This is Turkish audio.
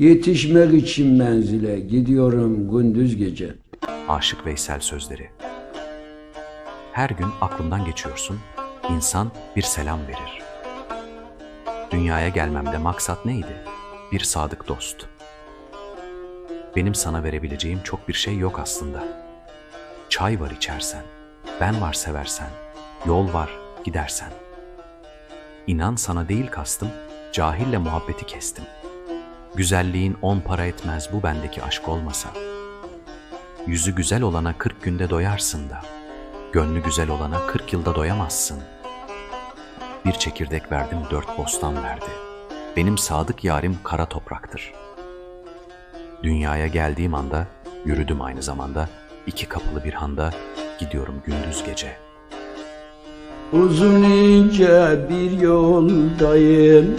Yetişmek için menzile gidiyorum gündüz gece. Aşık Veysel sözleri. Her gün aklımdan geçiyorsun, insan bir selam verir. Dünyaya gelmemde maksat neydi? Bir sadık dost. Benim sana verebileceğim çok bir şey yok aslında. Çay var içersen, ben var seversen, yol var gidersen. İnan sana değil kastım, cahille muhabbeti kestim. Güzelliğin on para etmez bu bendeki aşk olmasa.'' Yüzü güzel olana 40 günde doyarsın da, gönlü güzel olana 40 yılda doyamazsın. Bir çekirdek verdim dört bostan verdi. Benim sadık yarim kara topraktır. Dünyaya geldiğim anda, yürüdüm aynı zamanda, iki kapılı bir handa, gidiyorum gündüz gece. Uzun ince bir yoldayım